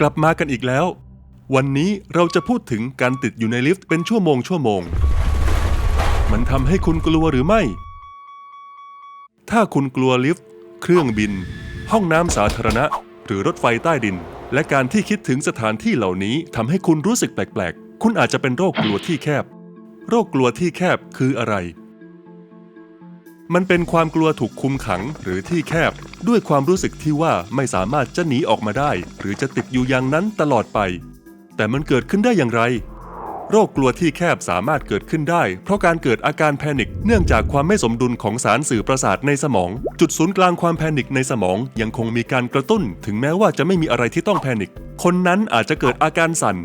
กลับมากันอีกแล้ว วันนี้เราจะพูดถึงการติดอยู่ในลิฟต์เป็นชั่วโมงชั่วโมง มันทำให้คุณกลัวหรือไม่ ถ้าคุณกลัวลิฟต์ เครื่องบิน ห้องน้ำสาธารณะ หรือรถไฟใต้ดิน และการที่คิดถึงสถานที่เหล่านี้ทำให้คุณรู้สึกแปลกๆ คุณอาจจะเป็นโรคกลัวที่แคบ โรคกลัวที่แคบคืออะไร มันเป็นความกลัวถูกคุมขังหรือที่แคบ ด้วยความรู้สึกที่ว่าไม่สามารถจะหนีออกมาได้ หรือจะติดอยู่อย่างนั้นตลอดไป แต่มันเกิดขึ้นได้อย่างไร โรคกลัวที่แคบสามารถเกิดขึ้นได้ เพราะการเกิดอาการแพนิคเนื่องจากความไม่สมดุลของสารสื่อประสาทในสมอง จุดศูนย์กลางความแพนิคในสมองยังคงมีการกระตุ้น ถึงแม้ว่าจะไม่มีอะไรที่ต้องแพนิคคนนั้นอาจจะเกิดอาการสั่น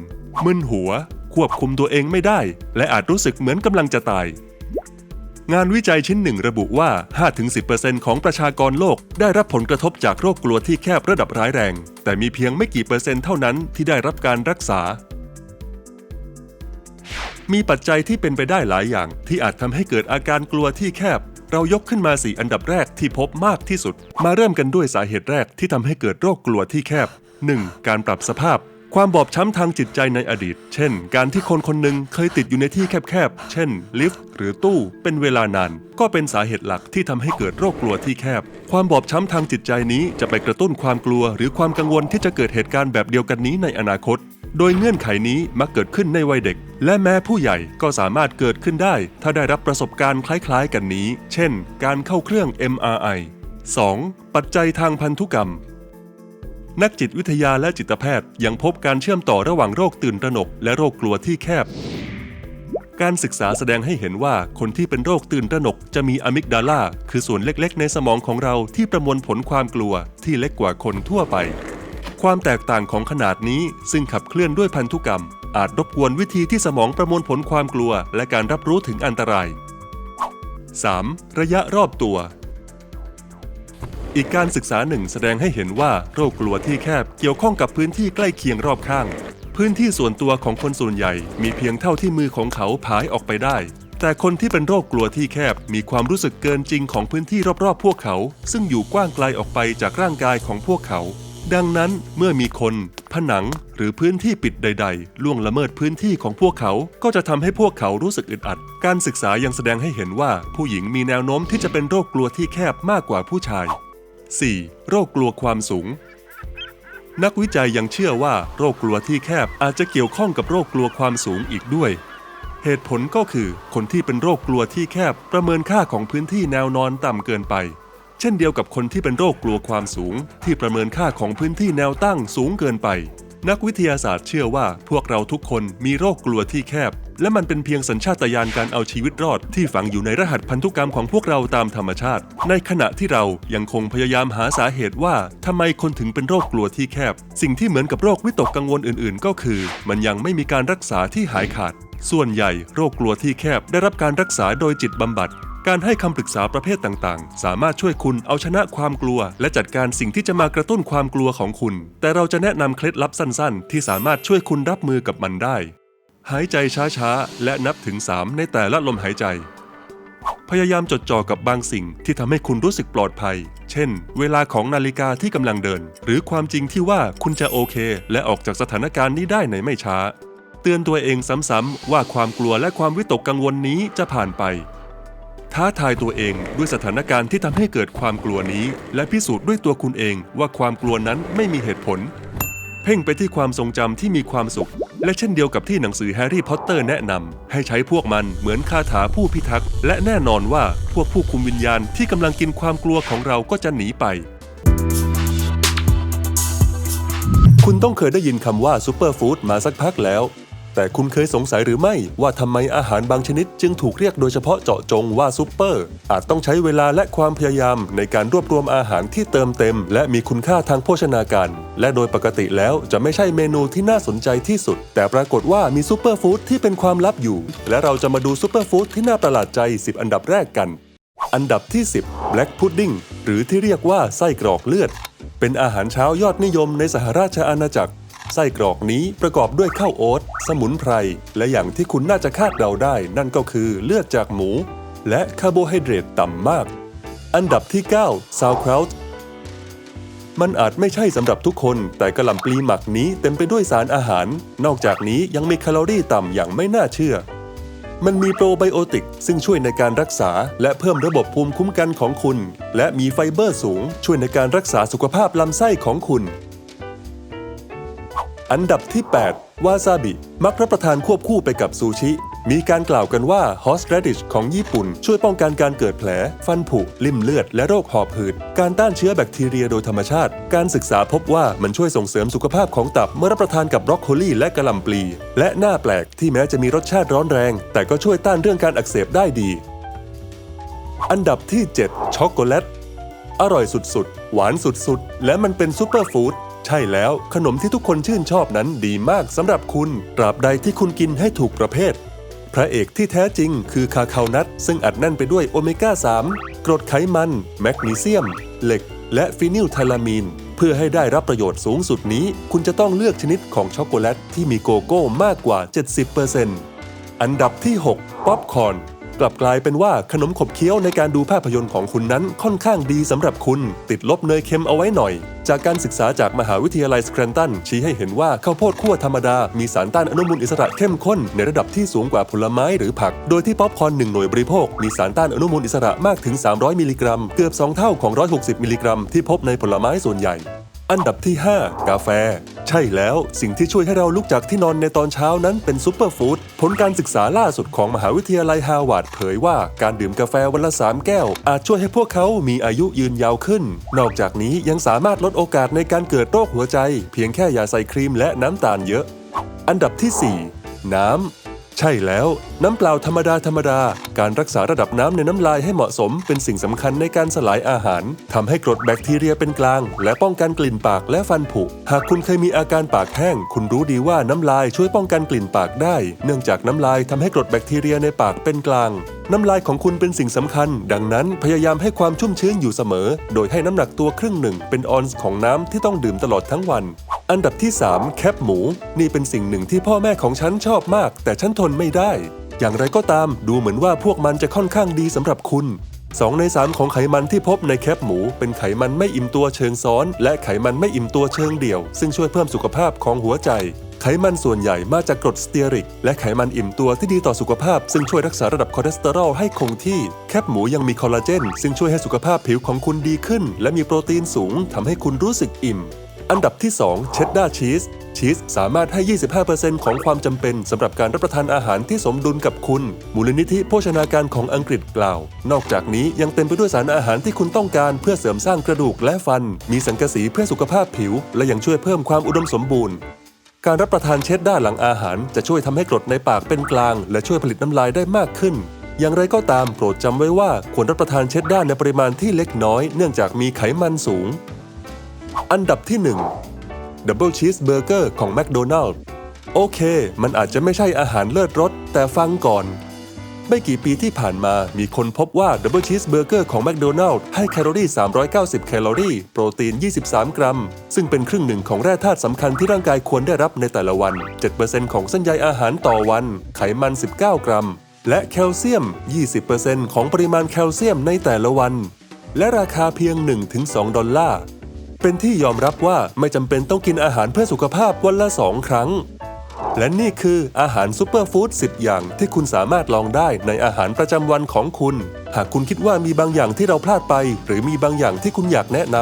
มึนหัว ควบคุมตัวเองไม่ได้ และอาจรู้สึกเหมือนกำลังจะตาย งานวิจัยชิ้นหนึ่งระบุว่า 5-10%ของประชากรโลกได้รับผลกระทบจากโรคกลัวที่แคบระดับร้ายแรง แต่มีเพียงไม่กี่เปอร์เซ็นต์เท่านั้นที่ได้รับการรักษา มีปัจจัยที่เป็นไปได้หลายอย่าง ที่อาจทำให้เกิดอาการกลัวที่แคบ เรายกขึ้นมาสี่อันดับแรกที่พบมากที่สุด มาเริ่มกันด้วยสาเหตุแรกที่ทำให้เกิดโรคกลัวที่แคบ 1. การปรับสภาพ ความบอบช้ำทางจิตใจในอดีต เช่น การที่คนคนหนึ่งเคยติดอยู่ในที่แคบๆ เช่น ลิฟต์หรือตู้ เป็นเวลานาน ก็เป็นสาเหตุหลักที่ทำให้เกิดโรคกลัวที่แคบ ความบอบช้ำทางจิตใจนี้จะไปกระตุ้นความกลัว หรือความกังวลที่จะเกิดเหตุการณ์แบบเดียวกันนี้ในอนาคต โดยเงื่อนไขนี้มักเกิดขึ้นในวัยเด็ก และแม้ผู้ใหญ่ก็สามารถเกิดขึ้นได้ ถ้าได้รับประสบการณ์คล้ายๆ กันนี้ เช่น การเข้าเครื่อง MRI 2. ปัจจัยทางพันธุกรรม นักจิตวิทยาและจิตแพทย์ยังพบการเชื่อมต่อระหว่างโรคตื่นตระหนก และโรคกลัวที่แคบ การศึกษาแสดงให้เห็นว่าคนที่เป็นโรคตื่นตระหนกจะมีอะมิกดาลาคือส่วนเล็กๆ ในสมองของเราที่ประมวลผลความกลัวที่เล็กกว่าคนทั่วไป ความแตกต่างของขนาดนี้ซึ่งขับเคลื่อนด้วยพันธุกรรม อาจรบกวนวิธีที่สมองประมวลผลความกลัว และการรับรู้ถึงอันตราย 3. ระยะรอบตัว อีกการศึกษาหนึ่งแสดงให้เห็นว่าโรคกลัวที่แคบเกี่ยวข้องกับพื้นที่ใกล้เคียงรอบข้าง พื้นที่ส่วนตัวของคนส่วนใหญ่ มีเพียงเท่าที่มือของเขาผายออกไปได้ แต่คนที่เป็นโรคกลัวที่แคบมีความรู้สึกเกินจริงของพื้นที่รอบๆ พวกเขา ซึ่งอยู่กว้างไกลออกไปจากร่างกายของพวกเขา ดังนั้นเมื่อมีคน ผนังหรือพื้นที่ปิดใด ๆ ล่วงละเมิดพื้นที่ของพวกเขา ก็จะทำให้พวกเขารู้สึกอึดอัด การศึกษายังแสดงให้เห็นว่าผู้หญิงมีแนวโน้มที่จะเป็นโรคกลัวที่แคบมากกว่าผู้ชาย 4. โรคกลัวความสูง นักวิจัยยังเชื่อว่าโรคกลัวที่แคบอาจจะเกี่ยวข้องกับโรคกลัวความสูงอีกด้วย เหตุผลก็คือ คนที่เป็นโรคกลัวที่แคบประเมินค่าของพื้นที่แนวนอนต่ำเกินไป เช่นเดียวกับคนที่เป็นโรคกลัวความสูง ที่ประเมินค่าของพื้นที่แนวตั้งสูงเกินไป นักวิทยาศาสตร์เชื่อว่าพวกเราทุกคนมีโรคกลัวที่แคบ และมันเป็นเพียงสัญชาตญาณการเอาชีวิตรอดที่ฝังอยู่ในรหัสพันธุกรรมของพวกเราตามธรรมชาติ ในขณะที่เรายังคงพยายามหาสาเหตุว่าทำไมคนถึงเป็นโรคกลัวที่แคบ สิ่งที่เหมือนกับโรควิตกกังวลอื่น ๆ ก็คือ มันยังไม่มีการรักษาที่หายขาด ส่วนใหญ่โรคกลัวที่แคบได้รับการรักษาโดยจิตบำบัด การให้คำปรึกษาประเภทต่างๆ สามารถช่วยคุณเอาชนะความกลัว และจัดการสิ่งที่จะมากระตุ้นความกลัวของคุณ แต่เราจะแนะนำเคล็ดลับสั้นๆ ที่สามารถช่วยคุณรับมือกับมันได้ หายใจช้าๆ และนับถึง 3 ในแต่ละลมหายใจ พยายามจดจ่อกับบางสิ่งที่ทำให้คุณรู้สึกปลอดภัย เช่น เวลาของนาฬิกาที่กำลังเดิน หรือความจริงที่ว่าคุณจะโอเค และออกจากสถานการณ์นี้ได้ในไม่ช้า เตือนตัวเองซ้ำๆว่าความกลัวและความวิตกกังวลนี้จะผ่านไป ท้าทายตัวเองด้วยสถานการณ์ที่ทำให้เกิดความกลัวนี้ และพิสูจน์ด้วยตัวคุณเองว่าความกลัวนั้นไม่มีเหตุผล เพ่งไปที่ความทรงจำที่มีความสุข และเช่นเดียวกับที่หนังสือแฮร์รี่พอตเตอร์แนะนำให้ใช้พวกมันเหมือนคาถาผู้พิทักษ์ และแน่นอนว่าพวกผู้คุมวิญญาณที่กำลังกินความกลัวของเราก็จะหนีไป คุณต้องเคยได้ยินคำว่าซูเปอร์ฟู้ดมาสักพักแล้ว แต่คุณเคยสงสัยหรือไม่ว่าทำไมอาหารบางชนิดจึงถูกเรียกโดยเฉพาะเจาะจงว่าซูเปอร์ อาจต้องใช้เวลาและความพยายามในการรวบรวมอาหารที่เติมเต็ม และมีคุณค่าทางโภชนาการ และโดยปกติแล้วจะไม่ใช่เมนูที่น่าสนใจที่สุด แต่ปรากฏว่ามีซูเปอร์ฟู้ดที่เป็นความลับอยู่ และเราจะมาดูซูเปอร์ฟู้ดที่น่าประหลาดใจ 10 อันดับแรกกัน อันดับที่ 10 Black Pudding หรือที่เรียกว่าไส้กรอกเลือด เป็นอาหารเช้ายอดนิยมในสหราชอาณาจักร ไส้กรอกนี้ประกอบด้วยข้าวโอ๊ตสมุนไพร และอย่างที่คุณน่าจะคาดเดาได้ นั่นก็คือเลือดจากหมู และคาร์โบไฮเดรตต่ำมาก อันดับที่9 Sauerkraut มันอาจไม่ใช่สำหรับทุกคน แต่กระหล่ำปลีหมักนี้เต็มไปด้วยสารอาหาร นอกจากนี้ยังมีแคลอรี่ต่ำอย่างไม่น่าเชื่อ มันมีโปรไบโอติก ซึ่งช่วยในการรักษา และเพิ่มระบบภูมิคุ้มกันของคุณ และมีไฟเบอร์สูง ช่วยในการรักษาสุขภาพลำไส้ของคุณ อันดับที่ 8 วาซาบิ มักรับประทานควบคู่ไปกับซูชิ มีการกล่าวกันว่า horse radish ของญี่ปุ่น ช่วยป้องกันการเกิดแผล ฟันผุ ลิ่มเลือด และโรคหอบหืด การต้านเชื้อแบคทีเรียโดยธรรมชาติ การศึกษาพบว่ามันช่วยส่งเสริมสุขภาพของตับเมื่อรับประทานกับบรอกโคลีและกะหล่ำปลี และน่าแปลกที่แม้จะมีรสชาติร้อนแรง แต่ก็ช่วยต้านเรื่องการอักเสบได้ดี อันดับที่ 7 ช็อกโกแลตอร่อยสุดๆ หวานสุดๆ และมันเป็นซูเปอร์ฟู้ด ใช่แล้วขนมที่ทุกคนชื่นชอบนั้นดีมากสำหรับคุณ ตราบใดที่คุณกินให้ถูกประเภท พระเอกที่แท้จริงคือคาคาวนัทซึ่งอัดแน่นไปด้วยโอเมก้า 3 กรดไขมัน แมกนีเซียม เหล็ก และฟินิลไทลามีน เพื่อให้ได้รับประโยชน์สูงสุดนี้ คุณจะต้องเลือกชนิดของช็อกโกแลตที่มีโกโก้มากกว่า 70%อันดับที่ 6 ป๊อปคอร์น กลับกลายเป็นว่าขนมขบเคี้ยวในการดูภาพยนตร์ของคุณนั้นค่อนข้างดีสำหรับคุณ ติดลบเนยเค็มเอาไว้หน่อย จากการศึกษาจากมหาวิทยาลัยสแครนตันชี้ให้เห็นว่าข้าวโพดคั่วธรรมดา มีสารต้านอนุมูลอิสระเข้มข้นในระดับที่สูงกว่าผลไม้หรือผัก โดยที่ป๊อปคอร์นหนึ่งหน่วยบริโภค มีสารต้านอนุมูลอิสระมากถึง 300 มิลลิกรัม เกือบ 2 เท่าของ 160 มิลลิกรัมที่พบในผลไม้ส่วนใหญ่ อันดับที่ 5 กาแฟ ใช่แล้วสิ่งที่ช่วยให้เราลุกจากที่นอนในตอนเช้านั้นเป็นซูเปอร์ฟู้ดผลการศึกษาล่าสุดของมหาวิทยาลัยฮาวาดเผยว่าการดื่มกาแฟวันละ 3 แก้ว อาจช่วยให้พวกเขามีอายุยืนยาวขึ้น นอกจากนี้ยังสามารถลดโอกาสในการเกิดโรคหัวใจ เพียงแค่อย่าใส่ครีมและน้ำตาลเยอะ อันดับที่ 4 น้ำใช่แล้ว น้ำเปล่าธรรมดาธรรมดา การรักษาระดับน้ำในน้ำลายให้เหมาะสม เป็นสิ่งสำคัญในการสลายอาหารทำให้กรดแบคทีเรียเป็นกลาง และป้องกันกลิ่นปากและฟันผุ หากคุณเคยมีอาการปากแห้ง คุณรู้ดีว่าน้ำลายช่วยป้องกันกลิ่นปากได้ เนื่องจากน้ำลายทำให้กรดแบคทีเรียในปากเป็นกลางน้ำลายของคุณเป็นสิ่งสำคัญ ดังนั้นพยายามให้ความชุ่มชื้นอยู่เสมอ โดยให้น้ำหนักตัวครึ่งหนึ่งเป็นออนซ์ของน้ำที่ต้องดื่มตลอดทั้งวัน อันดับที่ 3 แคปหมู นี่เป็นสิ่งหนึ่งที่พ่อแม่ของฉันชอบมาก แต่ฉันทนไม่ได้ อย่างไรก็ตาม ดูเหมือนว่าพวกมันจะค่อนข้างดีสำหรับคุณ 2 ใน 3 ของไขมันที่พบในแคปหมู เป็นไขมันไม่อิ่มตัวเชิงซ้อน และไขมันไม่อิ่มตัวเชิงเดี่ยว ซึ่งช่วยเพิ่มสุขภาพของหัวใจ ไขมันส่วนใหญ่มาจากกรดสเตียริก และไขมันอิ่มตัวที่ดีต่อสุขภาพ ซึ่งช่วยรักษาระดับคอเลสเตอรอลให้คงที่ แคปหมูยังมีคอลลาเจน ซึ่งช่วยให้สุขภาพผิวของคุณดีขึ้น และมีโปรตีนสูงทำให้คุณรู้สึกอิ่มอันดับที่ 2 เชดดาร์ชีส ชีสสามารถให้ 25%ของความจำเป็นสำหรับการรับประทานอาหารที่สมดุลกับคุณ มูลนิธิโภชนาการของอังกฤษกล่าว นอกจากนี้ยังเต็มไปด้วยสารอาหารที่คุณต้องการเพื่อเสริมสร้างกระดูกและฟัน มีสังกะสีเพื่อสุขภาพผิว และยังช่วยเพิ่มความอุดมสมบูรณ์การรับประทานเชดด้าหลังอาหาร จะช่วยทำให้กรดในปากเป็นกลาง และช่วยผลิตน้ำลายได้มากขึ้น อย่างไรก็ตามโปรดจำไว้ว่าควรรับประทานเชดด้าในปริมาณที่เล็กน้อย เนื่องจากมีไขมันสูง อันดับที่ 1 ดับเบิลชีสเบอร์เกอร์ของแม d โดนัล s โอเค มันอาจจะไม่ใช่อาหารเลิศรสแต่ฟังก่อน ไม่กี่ปีที่ผ่านมามีคนพบว่าดับเบิลชีสเบอร์เกอร์ของแม d โดนัล s ให้แคลอรี่ 390 แคลอรี่ โปรตีน 23 กรัม ซึ่งเป็นครึ่งหนึ่งของแร่ธาตุสำคัญที่ร่างกายควรได้รับในแต่ละวัน 7%ของเส้นใยอาหารต่อวัน ไขมัน 19 กรัม และแคลเซียม 20%ของปริมาณแคลเซียมในแต่ละวัน และราคาเพียง 1-2 ดอลลาร์ เป็นที่ยอมรับว่าไม่จำเป็นต้องกินอาหารเพื่อสุขภาพวันละ2ครั้ง และนี่คืออาหารซูเปอร์ฟู้ด10 อย่างที่คุณสามารถลองได้ในอาหารประจำวันของคุณ หากคุณคิดว่ามีบางอย่างที่เราพลาดไป หรือมีบางอย่างที่คุณอยากแนะน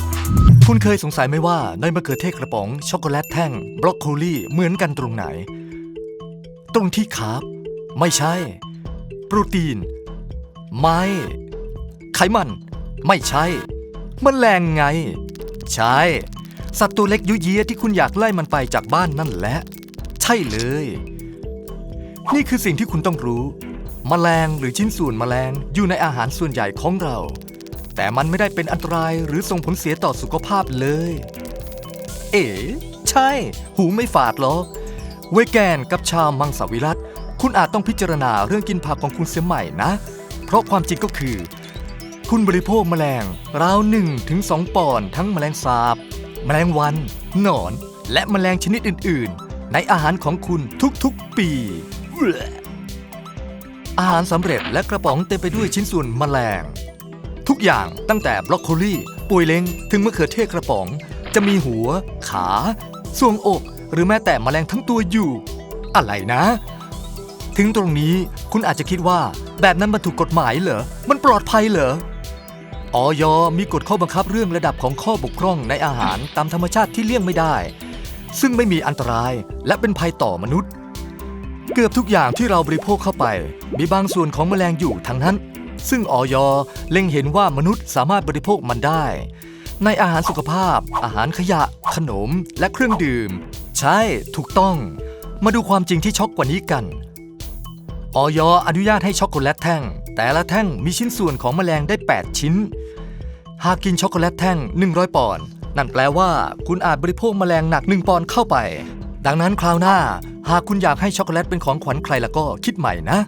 ำคุณเคยสงสัยไหมว่าในมะเขือเทศกระป๋องช็อกโกแลตแท่ง บรอกโคลีเหมือนกันตรงไหน ตรงที่คาร์บไม่ใช่ โปรตีน ไม่ ไขมัน ไม่ใช่มแมลงไง ใช่ สัตว์ตัวเล็กยุยเยียที่คุณอยากไล่มันไปจากบ้านนั่นแหละ ใช่เลย นี่คือสิ่งที่คุณต้องรู้แมลงหรือชิ้นส่วนแมลงอยู่ในอาหารส่วนใหญ่ของเรา แต่มันไม่ได้เป็นอันตรายหรือส่งผลเสียต่อสุขภาพเลย เอ๋ใช่ หูไม่ฝาดหรอกเวแกนกับชาวมังสวิรัตคุณอาจต้องพิจารณาเรื่องกินผักของคุณเสียใหม่นะ เพราะความจริงก็คือ คุณบริโภคแมลง ราวหนึ่งถึงสองปอนด์ทั้งแมลงสาบ แมลงวัน หนอน และแมลงชนิดอื่น ๆ ในอาหารของคุณทุก ๆ ปี อาหารสำเร็จและกระป๋องเต็มไปด้วยชิ้นส่วนแมลง ทุกอย่างตั้งแต่บรอกโคลีปุยเล้งถึงมะเขือเทศกระป๋อง จะมีหัว ขาทรวงอก หรือแม้แต่แมลงทั้งตัวอยู่ อะไรนะถึงตรงนี้คุณอาจจะคิดว่าแบบนั้นมันถูกกฎหมายเหรอ มันปลอดภัยเหรอ ออยมีกฎข้อบังคับเรื่องระดับของข้อบกพร่องในอาหารตามธรรมชาติที่เลี่ยงไม่ได้ ซึ่งไม่มีอันตรายและเป็นภัยต่อมนุษย์ เกือบทุกอย่างที่เราบริโภคเข้าไป มีบางส่วนของแมลงอยู่ทั้งนั้น ซึ่งออยเล็งเห็นว่ามนุษย์สามารถบริโภคมันได้ ในอาหารสุขภาพ อาหารขยะ ขนม และเครื่องดื่ม ใช่ถูกต้อง มาดูความจริงที่ช็อกกว่านี้กันออยอนุญาตให้ช็อกโกแลตแท่ง แต่ละแท่งมีชิ้นส่วนของแมลงได้ 8 ชิ้น หากกินช็อกโกแลตแท่ง 100 ปอนด์นั่นแปลว่าคุณอาจบริโภคแมลงหนัก 1 ปอนด์เข้าไป ดังนั้นคราวหน้า หากคุณอยากให้ช็อกโกแลตเป็นของขวัญใครแล้วก็คิดใหม่นะ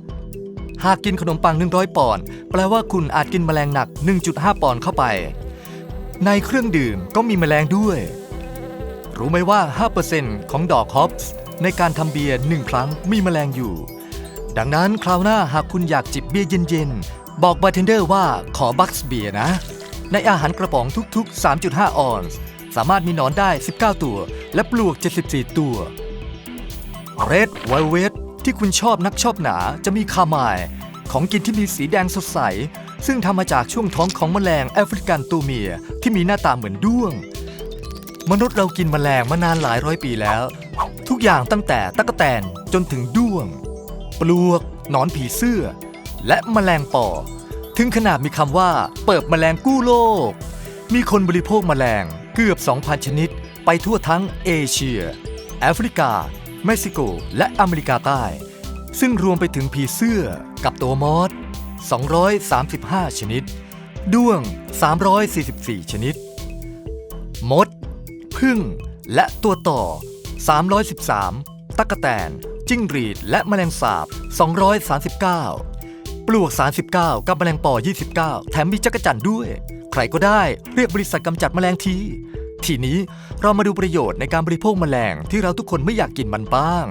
หากกินขนมปัง 100 ปอนด์แปลว่าคุณอาจกินแมลงหนัก 1.5 ปอนด์เข้าไป ในเครื่องดื่มก็มีแมลงด้วย รู้ไหมว่า 5%ของดอกฮอปส์ในการทำเบียร์หนึ่งครั้งมีแมลงอยู่ ดังนั้นคราวหน้าหากคุณอยากจิบเบียร์เย็นๆ บอกบาร์เทนเดอร์ว่าขอบัคส์เบียร์นะ ในอาหารกระป๋องทุกๆ 3.5 ออนซ์สามารถมีหนอนได้ 19 ตัว และปลวก 74 ตัว Red Velvet ที่คุณชอบนักชอบหนาจะมีคาไมล์ของกินที่มีสีแดงสดใส ซึ่งทำมาจากช่วงท้องของแมลงแอฟริกันตัวเมียที่มีหน้าตาเหมือนด้วง มนุษย์เรากินแมลงมานานหลายร้อยปีแล้ว ทุกอย่างตั้งแต่ตั๊กแตนจนถึงด้วง ปลวกหนอนผีเสื้อ และแมลงปอ ถึงขนาดมีคำว่า เปิดแมลงกู้โลก มีคนบริโภคแมลงเกือบ 2,000 ชนิด ไปทั่วทั้งเอเชีย แอฟริกา เม็กซิโก และอเมริกาใต้ ซึ่งรวมไปถึงผีเสื้อกับตัวมอส235 ชนิด ด้วง 344 ชนิด มด พึ่ง และตัวต่อ 313ตั๊กแตน จิ้งหรีด และแมลงสาบ 239 ปลวก 39 กับแมลงป่อ29 แถมมีจักรจั่นด้วย ใครก็ได้เรียกบริษัทกำจัดแมลงที ทีนี้เรามาดูประโยชน์ในการบริโภคแมลงที่เราทุกคนไม่อยากกินมันบ้าง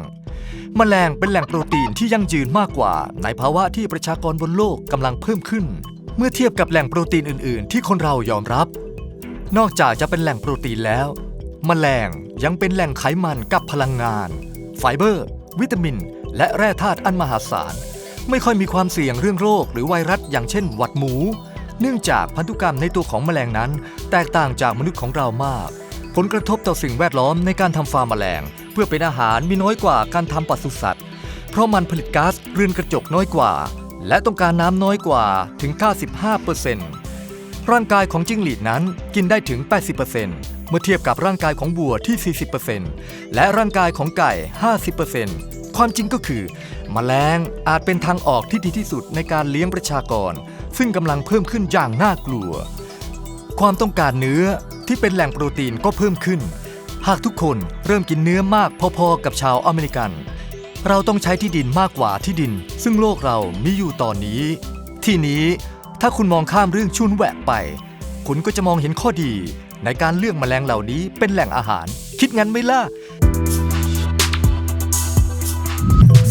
แมลงเป็นแหล่งโปรตีนที่ยั่งยืนมากกว่า ในภาวะที่ประชากรบนโลกกำลังเพิ่มขึ้น เมื่อเทียบกับแหล่งโปรตีนอื่น ๆ ที่คนเรายอมรับ นอกจากจะเป็นแหล่งโปรตีนแล้วแมลงยังเป็นแหล่งไขมันกับพลังงาน ไฟเบอร์ วิตามิน และแร่ธาตุอันมหาศาล ไม่ค่อยมีความเสี่ยงเรื่องโรคหรือไวรัสอย่างเช่น หวัดหมู เนื่องจากพันธุกรรมในตัวของแมลงนั้น แตกต่างจากมนุษย์ของเรามาก ผลกระทบต่อสิ่งแวดล้อมในการทำฟาร์มแมลง เพื่อเป็นอาหารมีน้อยกว่าการทำปศุสัตว์ เพราะมันผลิตก๊าซเรือนกระจกน้อยกว่า และต้องการน้ำน้อยกว่าถึง 95%ร่างกายของจิ้งหรีดนั้นกินได้ถึง 80% เมื่อเทียบกับร่างกายของวัวที่ 40%และร่างกายของไก่ 50%ความจริงก็คือแมลงอาจเป็นทางออกที่ดีที่สุดในการเลี้ยงประชากร ซึ่งกำลังเพิ่มขึ้นอย่างน่ากลัว ความต้องการเนื้อที่เป็นแหล่งโปรตีนก็เพิ่มขึ้น หากทุกคนเริ่มกินเนื้อมากพอๆกับชาวอเมริกัน เราต้องใช้ที่ดินมากกว่าที่ดิน ซึ่งโลกเรามีอยู่ตอนนี้ ที่นี้ถ้าคุณมองข้ามเรื่องชุนแหวกไป คุณก็จะมองเห็นข้อดี ในการเลือกแมลงเหล่านี้เป็นแหล่งอาหาร คิดงั้นไหมล่ะ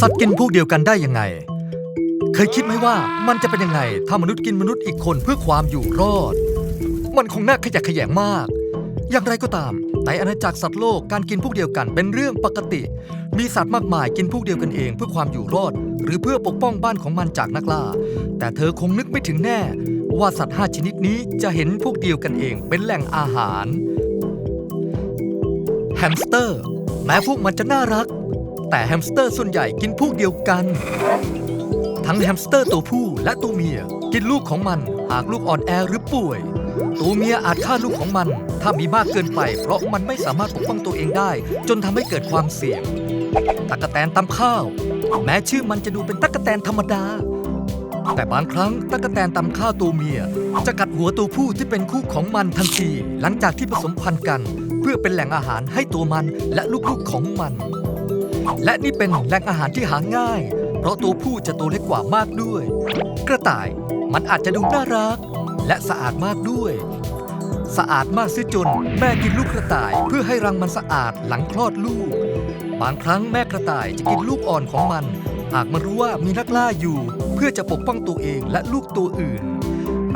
สัตว์กินพวกเดียวกันได้ยังไง เคยคิดไหมว่ามันจะเป็นยังไง ถ้ามนุษย์กินมนุษย์อีกคนเพื่อความอยู่รอด มันคงน่าขยะแขยงมาก อย่างไรก็ตาม ในอาณาจักรสัตว์โลกการกินพวกเดียวกันเป็นเรื่องปกติ มีสัตว์มากมายกินพวกเดียวกันเองเพื่อความอยู่รอด หรือเพื่อปกป้องบ้านของมันจากนักล่า แต่เธอคงนึกไม่ถึงแน่ ว่าสัตว์ห้าชนิดนี้จะเห็นพวกเดียวกันเองเป็นแหล่งอาหาร แฮมสเตอร์ แม้พวกมันจะน่ารัก แต่แฮมสเตอร์ส่วนใหญ่กินพวกเดียวกัน ทั้งแฮมสเตอร์ตัวผู้และตัวเมียกินลูกของมันหากลูกอ่อนแอหรือป่วย ตัวเมียอาจฆ่าลูกของมัน ถ้ามีมากเกินไป เพราะมันไม่สามารถปกป้องตัวเองได้ จนทำให้เกิดความเสี่ยงตั๊กแตนตำข้าว แม้ชื่อมันจะดูเป็นตั๊กแตนธรรมดา แต่บางครั้งตั๊กแตนตำข้าวตัวเมีย จะกัดหัวตัวผู้ที่เป็นคู่ของมันทันที หลังจากที่ผสมพันธุ์กัน เพื่อเป็นแหล่งอาหารให้ตัวมันและลูกๆของมัน และนี่เป็นแหล่งอาหารที่หาง่าย เพราะตัวผู้จะตัวเล็กกว่ามากด้วย กระต่ายมันอาจจะดูน่ารัก และสะอาดมากด้วย สะอาดมากเสียจนแม่กินลูกกระต่าย เพื่อให้รังมันสะอาดหลังคลอดลูก บางครั้งแม่กระต่ายจะกินลูกอ่อนของมัน หากมันรู้ว่ามีนักล่าอยู่ เพื่อจะปกป้องตัวเองและลูกตัวอื่น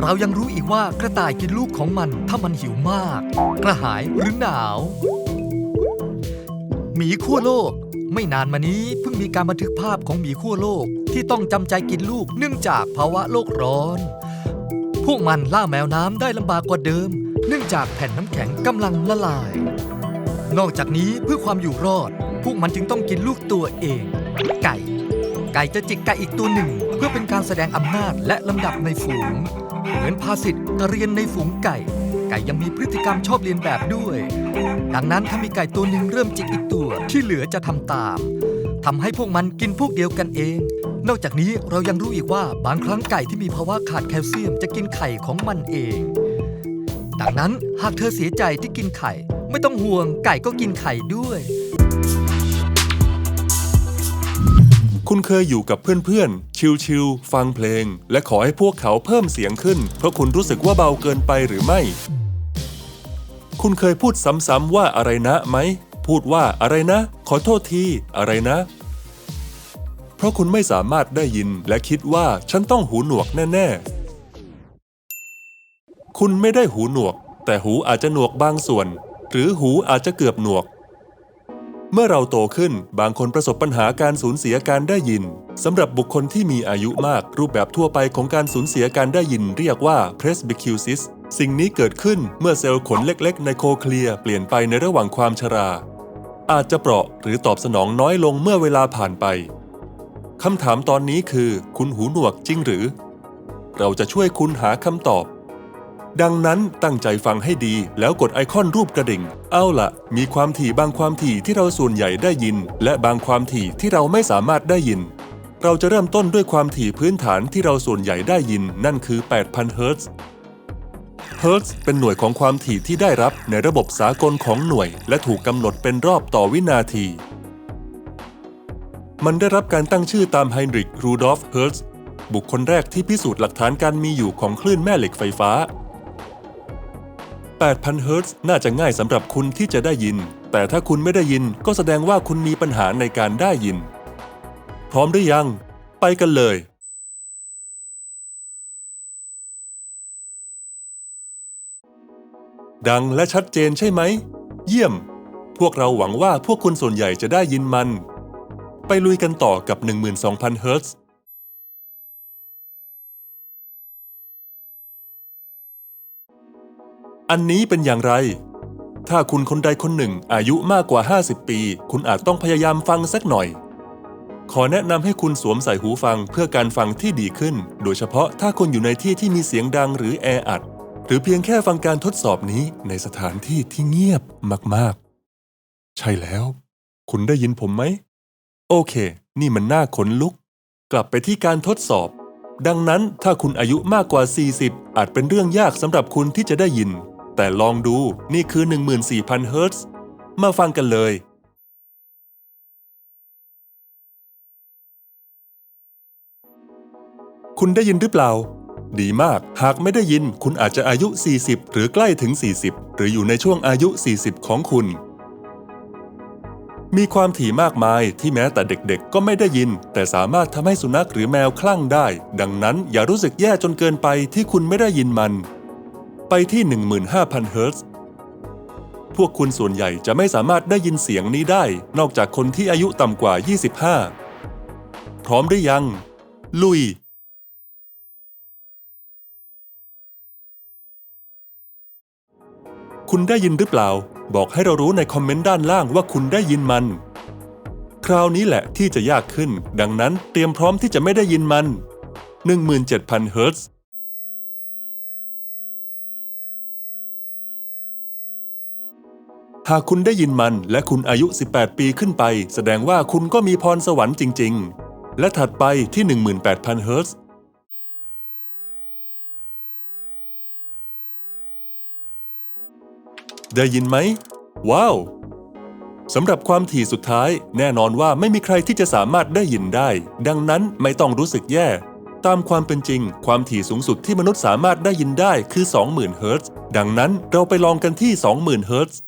เรายังรู้อีกว่ากระต่ายกินลูกของมันถ้ามันหิวมาก กระหายหรือหนาวหมีขั้วโลก ไม่นานมานี้เพิ่งมีการบันทึกภาพของหมีขั้วโลกที่ต้องจำใจกินลูกเนื่องจากภาวะโลกร้อน พวกมันล่าแมวน้ำได้ลำบากกว่าเดิม เนื่องจากแผ่นน้ำแข็งกำลังละลาย นอกจากนี้เพื่อความอยู่รอด พวกมันจึงต้องกินลูกตัวเอง ไก่ ไก่จะจิกไก่อีกตัวหนึ่ง พื่อเป็นการแสดงอำนาจและลำดับในฝูง เหมือนพาสิตกระเรียนในฝูงไก่ ไก่ยังมีพฤติกรรมชอบเลียนแบบด้วย ดังนั้นถ้ามีไก่ตัวหนึ่งเริ่มจิกอีกตัวที่เหลือจะทำตามทำให้พวกมันกินพวกเดียวกันเอง นอกจากนี้เรายังรู้อีกว่าบางครั้งไก่ที่มีภาวะขาดแคลเซียมจะกินไข่ของมันเอง ดังนั้นหากเธอเสียใจที่กินไข่ ไม่ต้องห่วงไก่ก็กินไข่ด้วย คุณเคยอยู่กับเพื่อนๆ ชิลๆ ฟังเพลง และขอให้พวกเขาเพิ่มเสียงขึ้น เพราะคุณรู้สึกว่าเบาเกินไปหรือไม่ คุณเคยพูดซ้ำๆว่าอะไรนะไหม พูดว่าอะไรนะ ขอโทษที อะไรนะ เพราะคุณไม่สามารถได้ยินและคิดว่าฉันต้องหูหนวกแน่ๆ คุณไม่ได้หูหนวก แต่หูอาจจะหนวกบางส่วน หรือหูอาจจะเกือบหนวก เมื่อเราโตขึ้นบางคนประสบปัญหาการสูญเสียการได้ยินสำหรับบุคคลที่มีอายุมากรูปแบบทั่วไปของการสูญเสียการได้ยินเรียกว่า presbycusis สิ่งนี้เกิดขึ้นเมื่อเซลล์ขนเล็ก ๆ ในโคเคลียเปลี่ยนไปในระหว่างความชรา อาจจะเปราะหรือตอบสนองน้อยลงเมื่อเวลาผ่านไปคำถามตอนนี้คือ คุณหูหนวกจริงหรือ เราจะช่วยคุณหาคำตอบ ดังนั้นตั้งใจฟังให้ดีแล้วกดไอคอนรูปกระดิ่ง เอาละมีความถี่บางความถี่ที่เราส่วนใหญ่ได้ยิน และบางความถี่ที่เราไม่สามารถได้ยิน เราจะเริ่มต้นด้วยความถี่พื้นฐานที่เราส่วนใหญ่ได้ยิน นั่นคือ 8,000 เฮิรตซ์เฮิรตซ์เป็นหน่วยของความถี่ที่ได้รับในระบบสากลของหน่วย และถูกกำหนดเป็นรอบต่อวินาทีมันได้รับการตั้งชื่อตามไฮนริกรูดอฟเฮิรตซ์บุคคลแรกที่พิสูจน์หลักฐานการมีอยู่ของคลื่นแม่เหล็กไฟฟ้า 8,000เฮิรตซ์น่าจะง่ายสำหรับคุณที่จะได้ยิน แต่ถ้าคุณไม่ได้ยินก็แสดงว่าคุณมีปัญหาในการได้ยิน พร้อมหรือยัง ไปกันเลย ดังและชัดเจนใช่ไหม เยี่ยม พวกเราหวังว่าพวกคุณส่วนใหญ่จะได้ยินมัน ไปลุยกันต่อกับ 12,000เฮิรตซ์ อันนี้เป็นอย่างไร ถ้าคุณคนใดคนหนึ่งอายุมากกว่า 50 ปี คุณอาจต้องพยายามฟังสักหน่อย ขอแนะนำให้คุณสวมใส่หูฟังเพื่อการฟังที่ดีขึ้น โดยเฉพาะถ้าคุณอยู่ในที่ที่มีเสียงดังหรือแออัด หรือเพียงแค่ฟังการทดสอบนี้ในสถานที่ที่เงียบมากๆ ใช่แล้ว คุณได้ยินผมไหม โอเค นี่มันน่าขนลุก กลับไปที่การทดสอบดังนั้นถ้าคุณอายุมากกว่า 40 อาจเป็นเรื่องยากสำหรับคุณที่จะได้ยิน แต่ลองดูนี่คือ 14,000 เฮิร์ตซ์มาฟังกันเลยคุณได้ยินหรือเปล่า ดีมาก หากไม่ได้ยิน คุณอาจจะอายุ 40 หรือใกล้ถึง 40 หรืออยู่ในช่วงอายุ 40 ของคุณ มีความถี่มากมายที่แม้แต่เด็กๆ ก็ไม่ได้ยิน แต่สามารถทำให้สุนัขหรือแมวคลั่งได้ ดังนั้นอย่ารู้สึกแย่จนเกินไปที่คุณไม่ได้ยินมัน ไปที่ 15,000 เฮิรตซ์พวกคุณส่วนใหญ่จะไม่สามารถได้ยินเสียงนี้ได้ นอกจากคนที่อายุต่ำกว่า 25 พร้อมหรือยัง ลุยคุณได้ยินหรือเปล่า บอกให้เรารู้ในคอมเมนต์ด้านล่างว่าคุณได้ยินมัน คราวนี้แหละที่จะยากขึ้น ดังนั้นเตรียมพร้อมที่จะไม่ได้ยินมัน 17,000 เฮิรตซ์ หากคุณได้ยินมันและคุณอายุ 18 ปีขึ้นไป แสดงว่าคุณก็มีพรสวรรค์จริง ๆ และถัดไปที่ 18,000 เฮิรตซ์ได้ยินไหม ว้าวสำหรับความถี่สุดท้าย แน่นอนว่าไม่มีใครที่จะสามารถได้ยินได้ ดังนั้นไม่ต้องรู้สึกแย่ ตามความเป็นจริง ความถี่สูงสุดที่มนุษย์สามารถได้ยินได้คือ 20,000 เฮิรตซ์ดังนั้นเราไปลองกันที่ 20,000 เฮิรตซ์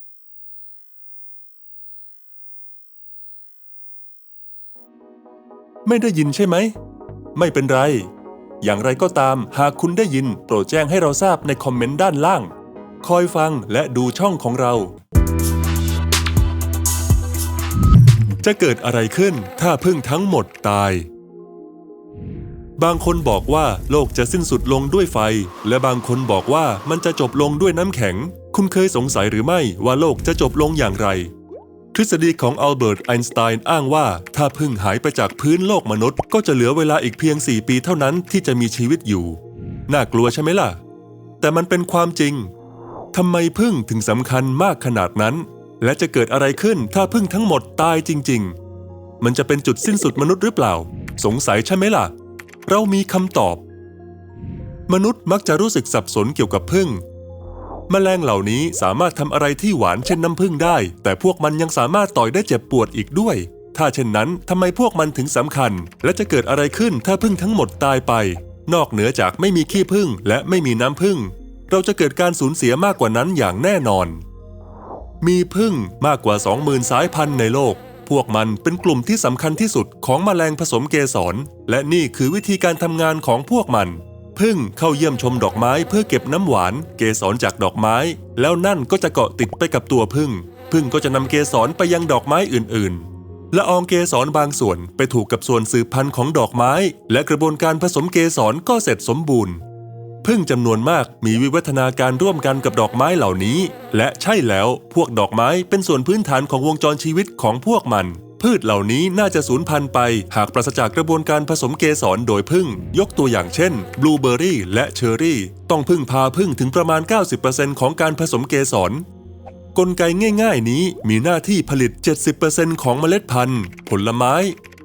ไม่ได้ยินใช่ไหม ไม่เป็นไร อย่างไรก็ตาม หากคุณได้ยินโปรดแจ้งให้เราทราบในคอมเมนต์ด้านล่าง คอยฟังและดูช่องของเรา จะเกิดอะไรขึ้นถ้าพึ่งทั้งหมดตาย บางคนบอกว่าโลกจะสิ้นสุดลงด้วยไฟ และบางคนบอกว่ามันจะจบลงด้วยน้ำแข็ง คุณเคยสงสัยหรือไม่ว่าโลกจะจบลงอย่างไร ทฤษฎีของอัลเบิร์ตไอน์สไตน์อ้างว่า ถ้าพึ่งหายไปจากพื้นโลกมนุษย์ ก็จะเหลือเวลาอีกเพียง 4 ปีเท่านั้นที่จะมีชีวิตอยู่ น่ากลัวใช่ไหมล่ะ แต่มันเป็นความจริงทำไมพึ่งถึงสำคัญมากขนาดนั้น และจะเกิดอะไรขึ้นถ้าพึ่งทั้งหมดตายจริง ๆ มันจะเป็นจุดสิ้นสุดมนุษย์หรือเปล่า สงสัยใช่ไหมล่ะ เรามีคำตอบ มนุษย์มักจะรู้สึกสับสนเกี่ยวกับพึ่ง แมลงเหล่านี้สามารถทำอะไรที่หวานเช่นน้ำผึ้งได้ แต่พวกมันยังสามารถต่อยได้เจ็บปวดอีกด้วย ถ้าเช่นนั้นทำไมพวกมันถึงสำคัญ และจะเกิดอะไรขึ้นถ้าผึ้งทั้งหมดตายไป นอกเหนือจากไม่มีขี้ผึ้งและไม่มีน้ำผึ้งเราจะเกิดการสูญเสียมากกว่านั้นอย่างแน่นอน มีผึ้งมากกว่า 20,000 สายพันธุ์ในโลก พวกมันเป็นกลุ่มที่สำคัญที่สุดของแมลงผสมเกสร และนี่คือวิธีการทำงานของพวกมัน ผึ้งเข้าเยี่ยมชมดอกไม้เพื่อเก็บน้ำหวานเกสรจากดอกไม้ แล้วนั่นก็จะเกาะติดไปกับตัวผึ้งผึ้งก็จะนำเกสรไปยังดอกไม้อื่นๆละอองเกสรบางส่วนไปถูกกับส่วนสืบพันธุ์ของดอกไม้ และกระบวนการผสมเกสรก็เสร็จสมบูรณ์พึ่งจำนวนมากมีวิวัฒนาการร่วมกันกับดอกไม้เหล่านี้ และใช่แล้วพวกดอกไม้เป็นส่วนพื้นฐานของวงจรชีวิตของพวกมัน พืชเหล่านี้น่าจะสูญพันธุ์ไป หากปราศจากกระบวนการผสมเกสรโดยพึ่ง ยกตัวอย่างเช่นบลูเบอร์รี่และเชอร์รี่ ต้องพึ่งพาพึ่งถึงประมาณ 90%ของการผสมเกสรกลไกง่าย ๆ นี้มีหน้าที่ผลิต 70%ของเมล็ดพันธุ์ ผลไม้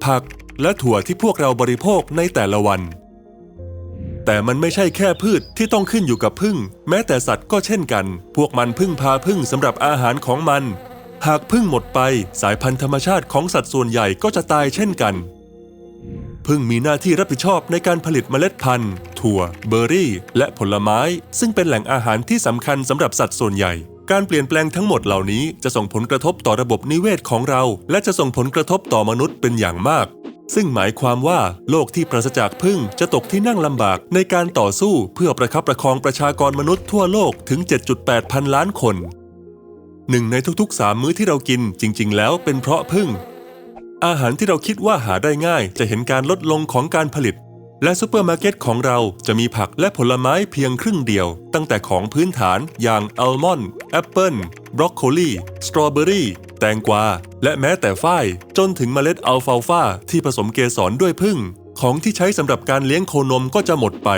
ผัก และถั่วที่พวกเราบริโภคในแต่ละวัน แต่มันไม่ใช่แค่พืชที่ต้องขึ้นอยู่กับพึ่ง แม้แต่สัตว์ก็เช่นกัน พวกมันพึ่งพาพึ่งสำหรับอาหารของมัน หากพึ่งหมดไปสายพันธุ์ธรรมชาติของสัตว์ส่วนใหญ่ก็จะตายเช่นกัน พึ่งมีหน้าที่รับผิดชอบในการผลิตเมล็ดพันธุ์ ถั่ว เบอร์รี่ และผลไม้ ซึ่งเป็นแหล่งอาหารที่สำคัญสำหรับสัตว์ส่วนใหญ่ การเปลี่ยนแปลงทั้งหมดเหล่านี้จะส่งผลกระทบต่อระบบนิเวศของเรา และจะส่งผลกระทบต่อมนุษย์เป็นอย่างมาก ซึ่งหมายความว่าโลกที่ปราศจากพึ่งจะตกที่นั่งลำบากในการต่อสู้เพื่อประคับประคองประชากรมนุษย์ทั่วโลกถึง 7.8 พันล้านคน หนึ่งในทุกๆ3มื้อที่เรากินจริง ๆ แล้วเป็นเพราะพึ่ง อาหารที่เราคิดว่าหาได้ง่ายจะเห็นการลดลงของการผลิต และซูเปอร์มาร์เก็ตของเราจะมีผักและผลไม้เพียงครึ่งเดียว ตั้งแต่ของพื้นฐานอย่างอัลมอนด์แอปเปิลบรอกโคลีสตรอเบอรี่แตงกวา และแม้แต่ฝ้าย จนถึงเมล็ดอัลฟาลฟาที่ผสมเกสรด้วยพึ่ง ของที่ใช้สำหรับการเลี้ยงโคนมก็จะหมดไป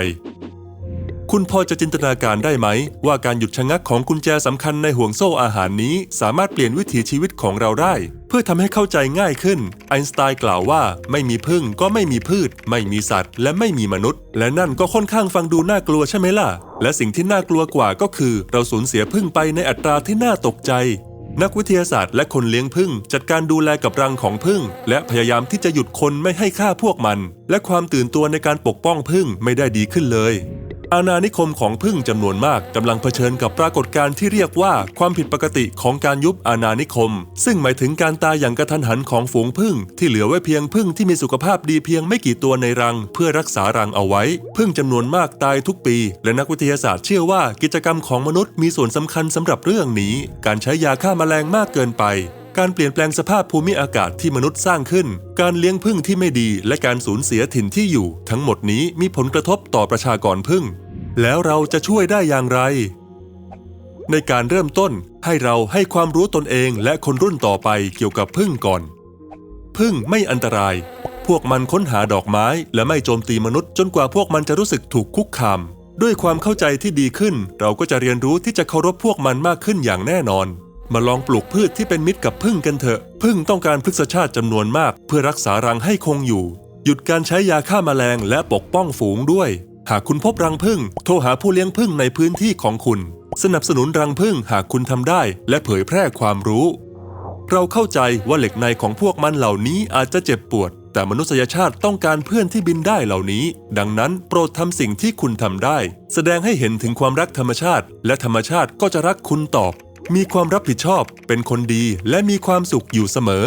คุณพอจะจินตนาการได้ไหม ว่าการหยุดชะงักของกุญแจสำคัญในห่วงโซ่อาหารนี้ สามารถเปลี่ยนวิถีชีวิตของเราได้ เพื่อทำให้เข้าใจง่ายขึ้น ไอน์สไตน์กล่าวว่าไม่มีพึ่งก็ไม่มีพืช ไม่มีสัตว์ และไม่มีมนุษย์ และนั่นก็ค่อนข้างฟังดูน่ากลัวใช่ไหมล่ะ และสิ่งที่น่ากลัวกว่าก็คือ เราสูญเสียพึ่งไปในอัตราที่น่าตกใจนักวิทยาศาสตร์และคนเลี้ยงผึ้งจัดการดูแลกับรังของผึ้งและพยายามที่จะหยุดคนไม่ให้ฆ่าพวกมัน และความตื่นตัวในการปกป้องผึ้งไม่ได้ดีขึ้นเลย อาณานิคมของผึ้งจำนวนมากกำลังเผชิญกับปรากฏการณ์ที่เรียกว่าความผิดปกติของการยุบอาณานิคม ซึ่งหมายถึงการตายอย่างกระทันหันของฝูงผึ้งที่เหลือไว้เพียงผึ้งที่มีสุขภาพดีเพียงไม่กี่ตัวในรัง เพื่อรักษารังเอาไว้ผึ้งจำนวนมากตายทุกปี และนักวิทยาศาสตร์เชื่อว่ากิจกรรมของมนุษย์มีส่วนสำคัญสำหรับเรื่องนี้ การใช้ยาฆ่าแมลงมากเกินไป การเปลี่ยนแปลงสภาพภูมิอากาศที่มนุษย์สร้างขึ้น การเลี้ยงผึ้งที่ไม่ดี และการสูญเสียถิ่นที่อยู่ ทั้งหมดนี้มีผลกระทบต่อประชากรผึ้งแล้วเราจะช่วยได้อย่างไร ในการเริ่มต้นให้เราให้ความรู้ตนเองและคนรุ่นต่อไปเกี่ยวกับผึ้งก่อนผึ้งไม่อันตราย พวกมันค้นหาดอกไม้ และไม่โจมตีมนุษย์จนกว่าพวกมันจะรู้สึกถูกคุกคาม ด้วยความเข้าใจที่ดีขึ้น เราก็จะเรียนรู้ที่จะเคารพพวกมันมากขึ้นอย่างแน่นอน มาลองปลูกพืชที่เป็นมิตรกับผึ้งกันเถอะผึ้งต้องการพฤกษชาติจำนวนมาก เพื่อรักษารังให้คงอยู่ หยุดการใช้ยาฆ่าแมลงและปกป้องฝูงด้วย หากคุณพบรังผึ้งโทรหาผู้เลี้ยงผึ้งในพื้นที่ของคุณ สนับสนุนรังผึ้งหากคุณทำได้ และเผยแพร่ความรู้ เราเข้าใจว่าเหล็กในของพวกมันเหล่านี้อาจจะเจ็บปวด แต่มนุษยชาติต้องการเพื่อนที่บินได้เหล่านี้ ดังนั้นโปรดทำสิ่งที่คุณทำได้ แสดงให้เห็นถึงความรักธรรมชาติ และธรรมชาติก็จะรักคุณตอบ มีความรับผิดชอบเป็นคนดีและมีความสุขอยู่เสมอ